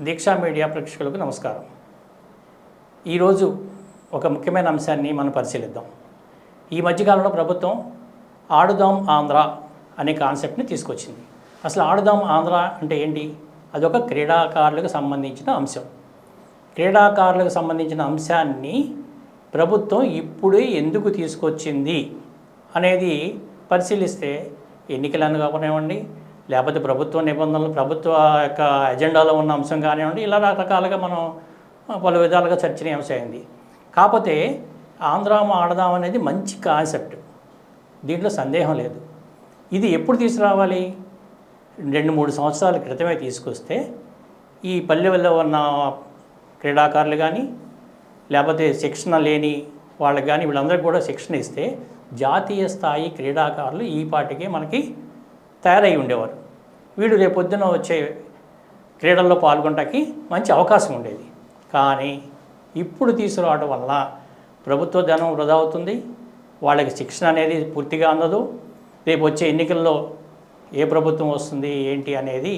దీక్షా media ప్రేక్షకులకు నమస్కారం. ఈరోజు ఒక ముఖ్యమైన అంశాన్ని మనం పరిశీలిద్దాం. ఈ మధ్యకాలంలో ప్రభుత్వం ఆడుదాం ఆంధ్ర అనే కాన్సెప్ట్ని తీసుకొచ్చింది. అసలు ఆడుదాం ఆంధ్ర అంటే ఏంటి? అదొక క్రీడాకారులకు సంబంధించిన అంశం. క్రీడాకారులకు సంబంధించిన అంశాన్ని ప్రభుత్వం ఇప్పుడే ఎందుకు తీసుకొచ్చింది అనేది పరిశీలిస్తే ఎన్నికలను కానివ్వండి లేకపోతే ప్రభుత్వ నిబంధనలు ప్రభుత్వ యొక్క ఎజెండాలో ఉన్న అంశం కానివ్వండి ఇలా రకరకాలుగా మనం పలు విధాలుగా చర్చనీయాంశమైంది. కాకపోతే ఆంధ్రామ ఆడదాం అనేది మంచి కాన్సెప్ట్. దీంట్లో సందేహం లేదు. ఇది ఎప్పుడు తీసుకురావాలి? రెండు మూడు సంవత్సరాల క్రితమే తీసుకొస్తే ఈ పల్లెల్లో ఉన్న క్రీడాకారులు కానీ లేకపోతే శిక్షణ లేని వాళ్ళకి కానీ వీళ్ళందరికీ కూడా శిక్షణ ఇస్తే జాతీయ స్థాయి క్రీడాకారులు ఈ పాటికే మనకి తయారై ఉండేవారు. వీడు రేపొద్దున వచ్చే క్రీడల్లో పాల్గొనటానికి మంచి అవకాశం ఉండేది. కానీ ఇప్పుడు తీసుకురావడం వల్ల ప్రభుత్వ ధనం వృధా అవుతుంది. వాళ్ళకి శిక్షణ అనేది పూర్తిగా అందదు. రేపు వచ్చే ఎన్నికల్లో ఏ ప్రభుత్వం వస్తుంది ఏంటి అనేది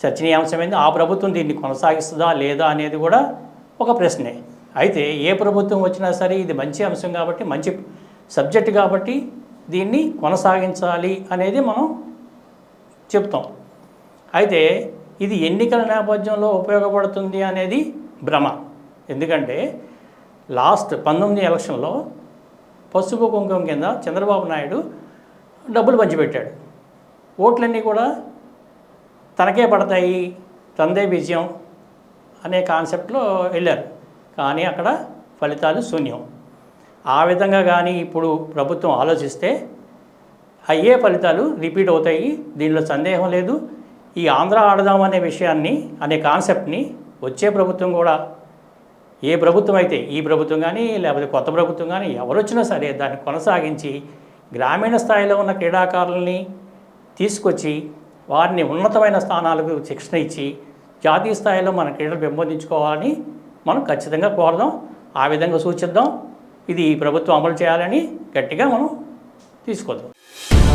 చర్చనీయాంశమైంది ఆ ప్రభుత్వం దీన్ని కొనసాగిస్తుందా లేదా అనేది కూడా ఒక ప్రశ్నే. అయితే ఏ ప్రభుత్వం వచ్చినా సరే ఇది మంచి అంశం కాబట్టి మంచి సబ్జెక్ట్ కాబట్టి దీన్ని కొనసాగించాలి అనేది మనం చెప్తాం. అయితే ఇది ఎన్నికల నేపథ్యంలో ఉపయోగపడుతుంది అనేది భ్రమ. ఎందుకంటే లాస్ట్ పంతొమ్మిది ఎలక్షన్లో పసుపు కుంకుమ కింద చంద్రబాబు నాయుడు డబ్బులు పంచిపెట్టాడు ఓట్లన్నీ కూడా తనకే పడతాయి తందే విజయం అనే కాన్సెప్ట్లో వెళ్ళారు. కానీ అక్కడ ఫలితాలు శూన్యం. ఆ విధంగా కానీ ఇప్పుడు ప్రభుత్వం ఆలోచిస్తే అయ్యే ఫలితాలు రిపీట్ అవుతాయి. దీనిలో సందేహం లేదు. ఈ ఆంధ్ర ఆడదాం అనే విషయాన్ని అనే కాన్సెప్ట్ని వచ్చే ప్రభుత్వం కూడా ఏ ప్రభుత్వం అయితే ఈ ప్రభుత్వం కానీ లేకపోతే కొత్త ప్రభుత్వం కానీ ఎవరు వచ్చినా సరే దాన్ని కొనసాగించి గ్రామీణ స్థాయిలో ఉన్న క్రీడాకారులని తీసుకొచ్చి వారిని ఉన్నతమైన స్థానాలకు శిక్షణ ఇచ్చి జాతీయ స్థాయిలో మన క్రీడలు పెంపొందించుకోవాలని మనం ఖచ్చితంగా కోరదాం. ఆ విధంగా సూచిద్దాం. ఇది ఈ ప్రభుత్వం అమలు చేయాలని గట్టిగా మనం తీసుకోదాం.